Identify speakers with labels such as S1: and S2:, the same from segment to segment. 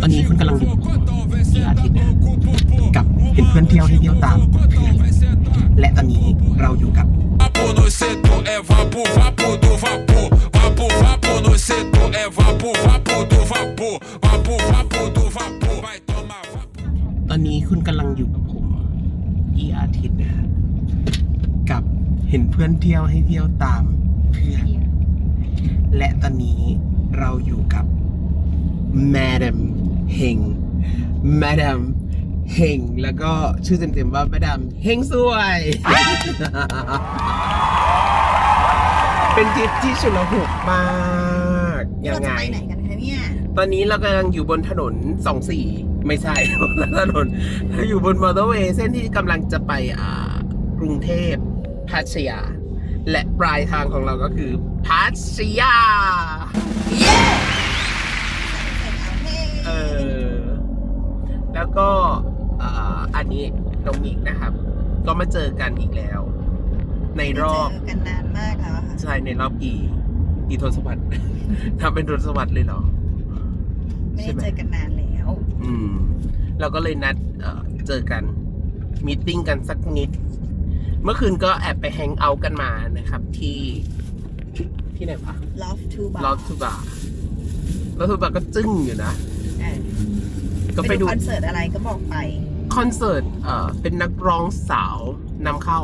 S1: ตอนนี้คุณกำลังอยู่ที่อาทิตย์กับเห็นเพื่อนเที่ยวให้เที่ยวตามเพื่อนและตอนนี้เราอยู่กับ ตอนนี้คุณกำลังอยู่กับผมอีอาทิตย์นะฮะกับเห็นเพื่อนเที่ยวให้เที่ยวตามเพื่อนและตอนนี้เราอยู่กับ Madam เฮง Madam เฮงแล้วก็ชื่อเต็มๆว่า Madam เฮงสวย เป็นทริปที่ฉุลหุกมากยั
S2: เรา
S1: งไง
S2: จะไปไหนกันคะเนี่ย
S1: ตอนนี้เรากำลังอยู่บนถนนสองสี่ไม่ใช่ ถนนเราอยู่บนมอเตอร์เวย์เส้นที่กำลังจะไปอ่ากรุงเทพพัทยา และปลายทางของเราก็คือพัทยา
S2: เย้
S1: แล้วก็อ่าอันนี้น้องมิกนะครับ ก็มาเจอกันอีกแล้ว ในรอบ
S2: เจอกันนานมากแล้วอะค่ะ
S1: ใช่ในรอบกี่กี่ทศวรรษทำเป็นทศวรรษเลยเหรอ
S2: ไม่ได้เจอกันนานแล้ว
S1: อืม เราก็เลยนัดเอ่อเจอกันมีตติ้งกันสักนิด เมื่อคืนก็แอบไปแฮงเอาท์กันมานะครับ ที่ที่ไหนวะ
S2: Love to Bar
S1: ลอฟทูบาร์ลอฟทูบาร์ก็จึ้งอยู่นะ
S2: เออ
S1: ก็
S2: ไป
S1: ไป
S2: ดู
S1: ดู
S2: คอนเสิร์ตอะไรก็บอกไป
S1: คอนเสิร์ตเอ่อเป็นนักร้องสาวนำเข้า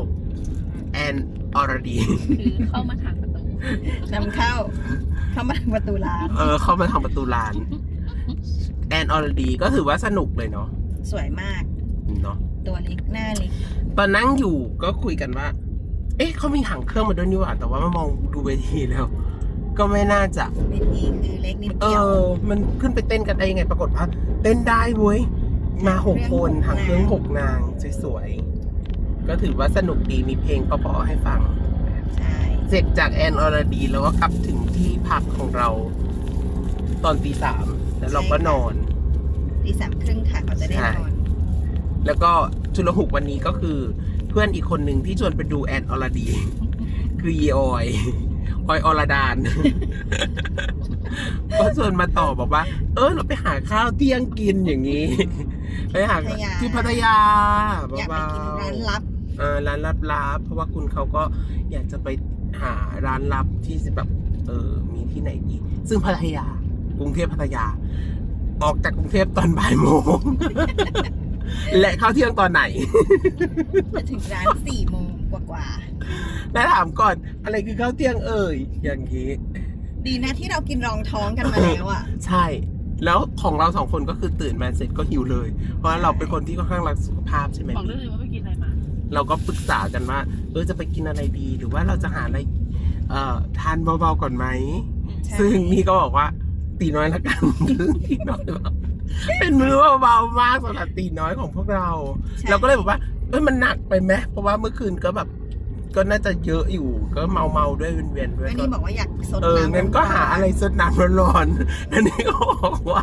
S1: แอนอรดี
S3: คือเข้ามาทางประตู
S2: นำเข้า เข้ามาทางประตูร้าน
S1: เออ เข้ามาทางประตูลานแอนอรดีก็ถือว่าสนุกเลยเนาะ
S2: สวยมาก
S1: เนาะ
S2: ตัวเล็กหน้าเล็ก
S1: ตอนนั่งอยู่ก็คุยกันว่า เอ๊ะเขามีหางเครื่องมาด้วยนี่หว่าแต่ว่ามามองดูเวทีแล้ว ก็ไม่น่าจะ
S2: เวทีคือเล็กนิด
S1: เอ
S2: เดียว
S1: อ มันขึ้นไปเต้นกันได้ยังไง ปรากฏว่าเต้นได้เว้ย มาหกคนหางเครื่องหกนางสวยๆ ก็ถือว่าสนุกดีมีเพลงเพราะๆให้ฟัง
S2: ใช่
S1: เสร็จจากแอนอรดีแล้วก็กลับถึงที่พักของเรา ตอนตีสามแล้วเราก็นอน
S2: ตีสามครึ่งค่ะเขาจะได้
S1: ใช่
S2: นอน
S1: แล้วก็ชุลหุกวันนี้ก็คือเพื่อนอีกคนหนึ่งที่ชวนไปดูแอนอรดี คือเยออย ออยอรดานก็ชวนมาต่อบอกว่า เออเราไปหาข้าวเที่ยงกินอย่างนี้ ไปหา
S2: พัทยา
S1: ที่พัทยา
S2: อยากไป
S1: เบา
S2: กิน
S1: ๆ
S2: ร้านลับ
S1: เออร้านลับๆเพราะว่าคุณเขาก็อยากจะไปหาร้านลับที่แบบเออมีที่ไหนดีซึ่งพัทยากรุงเทพพัทยา ออกจากกรุงเทพตอนบ่ายโมงและเข้าเที่ยงตอนไหน
S2: จะถึงร้านสี่โมง กว่า
S1: และถามก่อนอะไรคือข้าวเที่ยงเอ่ยอย่างนี้
S2: ๆดีนะที่เรากินรองท้องกันมาแล้วอะ
S1: ใช่ แล้วของเราสองคนก็คือตื่นมาเสร็จก็หิวเลย เพราะว่าเราเป็นคนที่ค่อนข้างรักสุขภาพใช่ไหม
S3: บอกได้เลยว่าไปกินอะไรมา
S1: เราก็ปรึกษากันว่าเออจะไปกินอะไรดีหรือว่าเราจะหาอะไร เอ่อทานเบาๆก่อนไหม
S2: ใช่
S1: ซึ่งนี่ก็บอกว่าตีน้อยละกัน ตีน้อยแบบเป็นมือเบาๆมากสำหรับตีน้อยของพวกเรา
S2: ใช่
S1: เราก็เลยบอกว่า เอ้ยมันหนักไปไหมเพราะว่าเมื่อคืนก็แบบ ก็น่าจะเยอะอยู่ ก็เมาเมาๆด้วยเวียนๆด้วย
S2: อัน
S1: ก็
S2: นี้บอกว่าอยากสด
S1: เออ
S2: น้ำ
S1: งั้นก็หาอะไรสดน้ำร้อนๆอันนี้ก็บอกว่า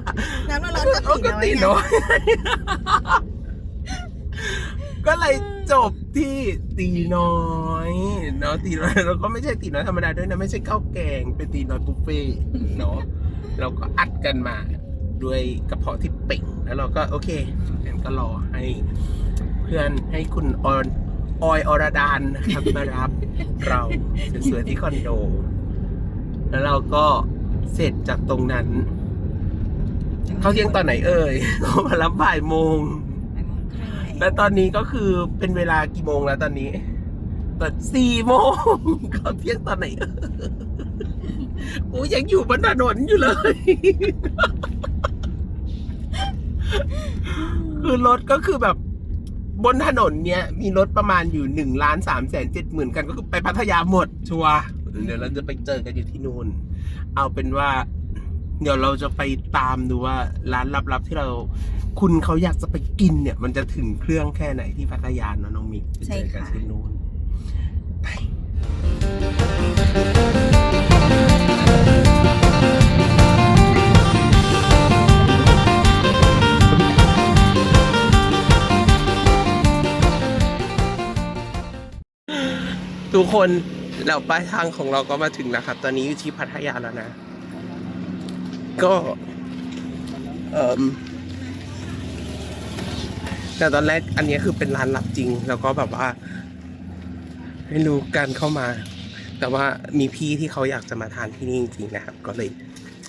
S2: น้ำร้อนๆก็
S1: เออ
S2: ตี
S1: ก็
S2: น้อย
S1: ตี
S2: ไง
S1: น้อยก็เลยจบที่ตีน้อยเนาะตีน้อยแล้วก็ไม่ใช่ตีน้อยธรรมดาด้วยนะ ไม่ใช่ข้าวแกงเป็นตีน้อยบุฟเฟ่ต์เนาะเราก็อัดกันมาด้วยกระเพาะที่เป่งแล้วเราก็โอเคงั้นก็รอให้เพื่อนให้คุณออนออยอรดานนะครับมารับ เราสวยๆที่คอนโด แล้วเราก็เสร็จจากตรงนั้น เข้าเที่ยงตอนไหนเอ่ยเขามารับบ่ายโมง
S2: บ่ายโมงครึ่ง
S1: และตอนนี้ก็คือเป็นเวลากี่โมงแล้วตอนนี้ตอนสี่โมงเขาเที่ยงตอนไหนเอ่ยกูยังอยู่บนถนนอยู่เลยคือรถก็คือแบบ บนถนนเนี้ยมีรถประมาณอยู่หนึ่งล้านสามแสนเจ็ดหมื่นกันก็คือไปพัทยาหมดชัวร์เดี๋ยวเราจะไปเจอกันอยู่ที่นู่น เอาเป็นว่า เดี๋ยวเราจะไปตามดูว่าร้านลับๆที่เรา คุณเขาอยากจะไปกินเนี่ย มันจะถึงเครื่องแค่ไหนที่พัทยาเนอะน้องมิกไปเจอกันที่นู่นไป ทุกคนเราปลายทางของเราก็มาถึงแล้วครับ ตอนนี้อยู่ที่พัทยาแล้วนะ ก็เอ่มแต่ตอนแรกอันนี้คือเป็นร้านลับจริง แล้วก็แบบว่า ไม่รู้การเข้ามา แต่ว่ามีพี่ที่เขาอยากจะมาทานที่นี่จริงๆนะครับ ก็เลย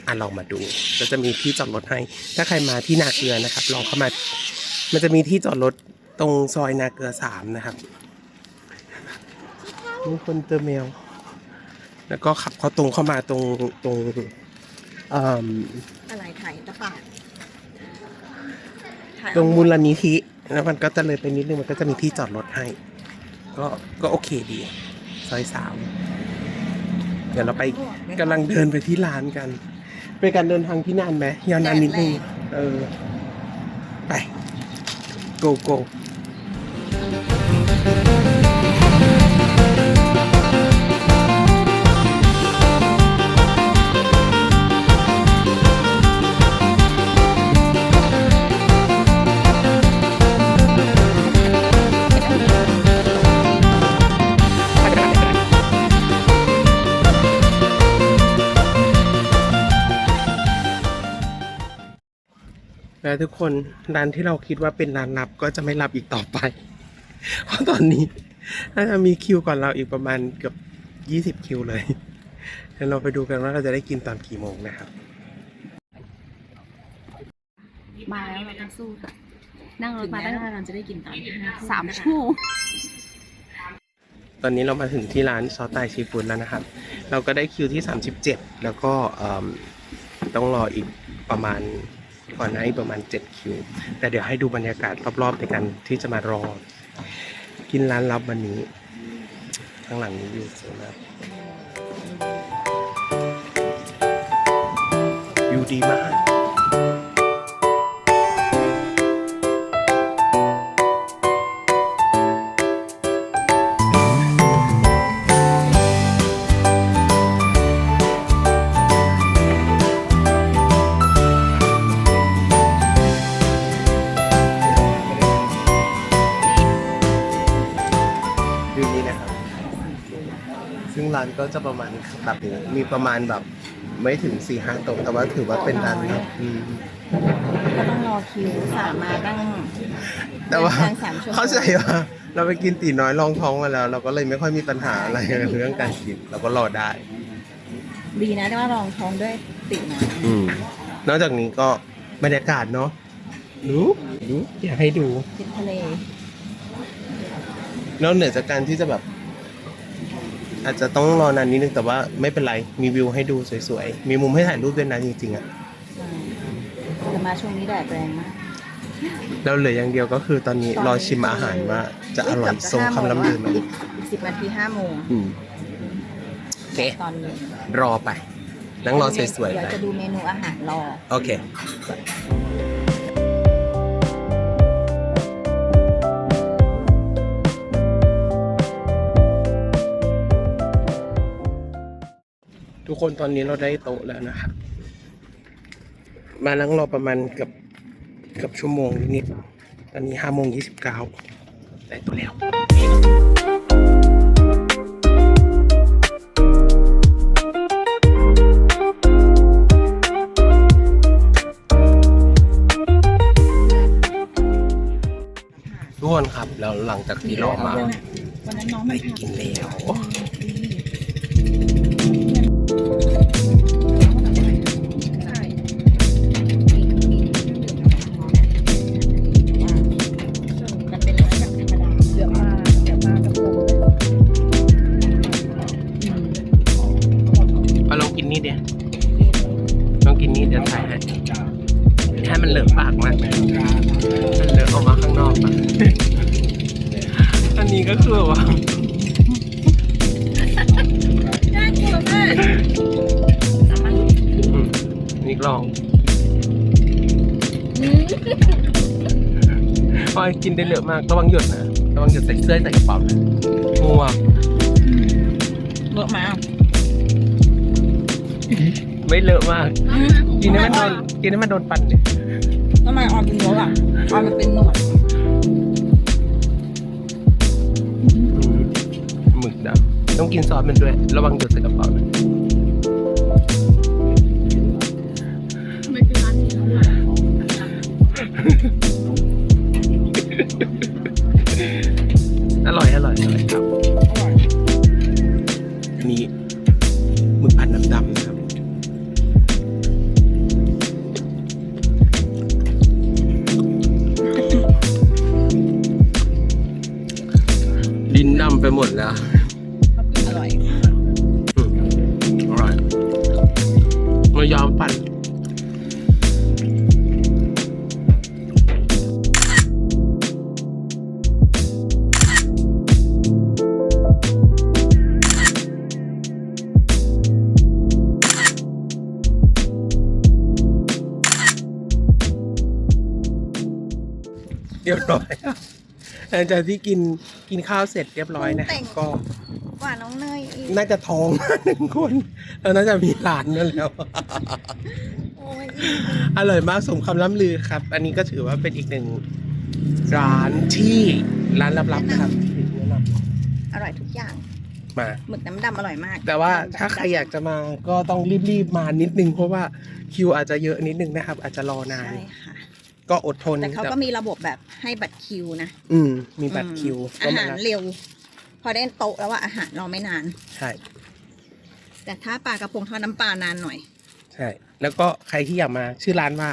S1: อะลองมาดูก็จะมีที่จอดรถให้ ถ้าใครมาที่นาเกลือนะครับ ลองเข้ามา มันจะมีที่จอดรถตรงซอยนาเกลือสามนะครับ มีคนเจอแมว แล้วก็ขับเขาตรงเข้ามาตรงตรงเอ่ม
S2: อะไรถ่ายตะปาดถ่าย
S1: ตรงมูลนิธิแล้วมันก็จะเลยไปนิดนึงมันก็จะมีที่จอดรถให้ ก็ก็โอเคดีซอยสามเดี๋ยวเราไปกำลังเดินไปที่ร้านกัน เป็นการเดินทางที่นานไหมยาวนานนิดนึงเออ ไปโก โก้แล้วทุกคนร้านที่เราคิดว่าเป็นร้านลับก็จะไม่รับอีกต่อไป เพราะตอนนี้น่าจะมีคิวก่อนเราอีกประมาณเกือบยี่สิบ20คิวเลยเดี๋ยวเราไปดูกันว่าเราจะได้กินตอนกี่โมงนะครับ
S2: มาแล้วเราต้องสู้ค่ะ นั่งรถมา
S3: ถึงแม้
S2: ตั้ง
S3: ว่าเราจะได้กินตอนห้าทุ่
S2: สามชั่วโมง
S1: ตอนนี้เรามาถึงที่ร้านซอสไตชีฟู้ดแล้วนะครับ เราก็ได้คิวที่ 37 แล้วก็เอิ่มต้องรออีกประมาณ ก่อนหน้าอีกประมาณ 7 คิว แต่เดี๋ยวให้ดูบรรยากาศรอบๆในการที่จะมารอ กินร้านลับวันนี้ ข้างหลังนี้อยู่สวยมากวิวดีมาก ซึ่งร้านก็จะประมาณแบบนี้มีประมาณแบบไม่ถึง4ี่ห้าโต๊ะแต่ว่าถือว่าเป็นร้านแบบอืม
S2: ก็ต้องรอคิวสามมาตั้ง
S1: แต่ว่า
S2: เดินทางสามชั่วโมง
S1: เข้าใจว่าเราไปกินตีน้อยรองท้องมาแล้ว เราก็เลยไม่ค่อยมีปัญหาอะไรเรื่องการกินเราก็รอได้
S2: ดีนะที่ว่ารองท้องด้วยติดนะ
S1: อืมนอกจากนี้ก็บรรยากาศเนาะดูดูอยากให้ดู
S2: ติดทะเล
S1: นอกเหนือจากการที่จะแบบ อาจจะต้องรอนานนิดนึงแต่ว่าไม่เป็นไรมีวิวให้ดูสวยๆ มีมุมให้ถ่ายรูปด้วยนะจริงๆอะ
S2: แต่มาช่วงนี้แดดแรงมาก
S1: เราเหลืออย่างเดียวก็คือตอนนี้รอชิมอาหารว่าจะอร่อยสมคำล่ำลือไหม
S2: อีกสิบนาทีห้าโมง
S1: อืมโอเค
S2: ตอนนี้
S1: รอไปนั่งรอสวยๆ
S2: เดี๋
S1: ไป
S2: ยวจะดูเมนูอาหารรอ
S1: โอเค ทุกคนตอนนี้เราได้โต๊ะแล้วนะครับมานั่งรอประมาณเกือบเกือบชั่วโมงนิดๆตอนนี้ห้าโมงยี่สิบเก้าได้โตัวแล้วทุกคนครับแล้วหลังจากที่รอมา
S2: วันนั้นน้อง
S1: ไป
S2: มัน
S1: กินแล้ว
S2: นนี้ก็
S1: คือแบบว่า
S2: น่ากลัวมากสามารถ
S1: อืมนี่ลองพอยกินได้เยอะมาก ระวังหยดนะระวังหยดใส่เสื้อใส่กระเป๋านะงัว
S2: เยอะมาก
S1: ไม่เลอะมาก กินให้มันโดนกินให้มันโดนปันเนี่ย
S2: ทำไมออนเป็นเยอะอะออนมันเป็นหนวด
S1: ต้องกินซอสมันด้วย ระวังหยดใส่กระเป๋านะ
S3: ทำไมเป็นร้านนี้เขาอะ
S1: อร่อยอร่อยอร่อยครับ
S2: รีย
S1: บ
S2: ร้อย
S1: ครับหลังจากที่กินกินข้าวเสร็จเรียบร้อยนะครับก็
S2: กว่าน้องเนยอีก
S1: น่าจะท้อง หนึ่งคนแล้วน่าจะมีหลานนั่นแล้ว
S2: โอ้ย
S1: อร่อยมากสมคำล่ำลือครับ อันนี้ก็ถือว่าเป็นอีกหนึ่งร้านที่ร้านลับๆนะครับที่แนะน
S2: อร่อยทุกอย่างำ
S1: มา
S2: หมึกน้ำดำอร่อยมาก
S1: แต่ว่าถ้าใครอยากจะมาก็ต้องรีบๆมานิดนึง เพราะว่าคิวอาจจะเยอะนิดนึงนะครับ อาจจะรอนาน
S2: ใช่ค่ะ
S1: ก็อดทน
S2: แต่เขาก็มีระบบแบบให้บัตรคิวนะ
S1: อืม มีบัตรคิว
S2: อืมอาหาร
S1: ก็ม
S2: เร็ว พอได้โต๊ะแล้วว่าอาหารรอไม่นาน
S1: ใช่
S2: แต่ถ้าปลากระพงทอดน้ำปลานานหน่อย
S1: ใช่ แล้วก็ใครที่อยากมาชื่อร้านว่า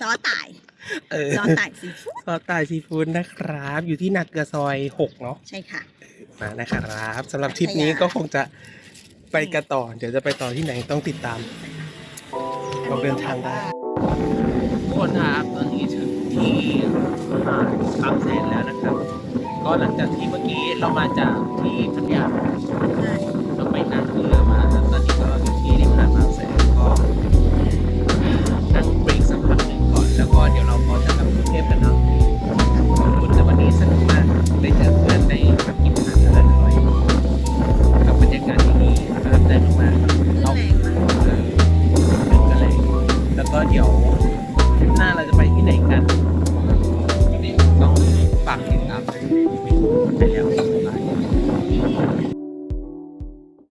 S2: ซอสต่าย
S1: เออ
S2: ซอสต่ายซีฟู้ด
S1: ซอสตายซีฟู้ดนะครับ อยู่ที่นาเกลือซอยหกเนาะ
S2: ใช่ค่ะ
S1: มานะครับสำหรับทริปนี้ก็คงจะไปกันต่อ เดี๋ยวจะไปต่อที่ไหนต้องติดตามเราเดินทางได้ ทุกครับตอนนี้ถึงที่หาดบางแสนแล้วนะครับ ก็หลังจากที่เมื่อกี้เรามาจากที่พัทยา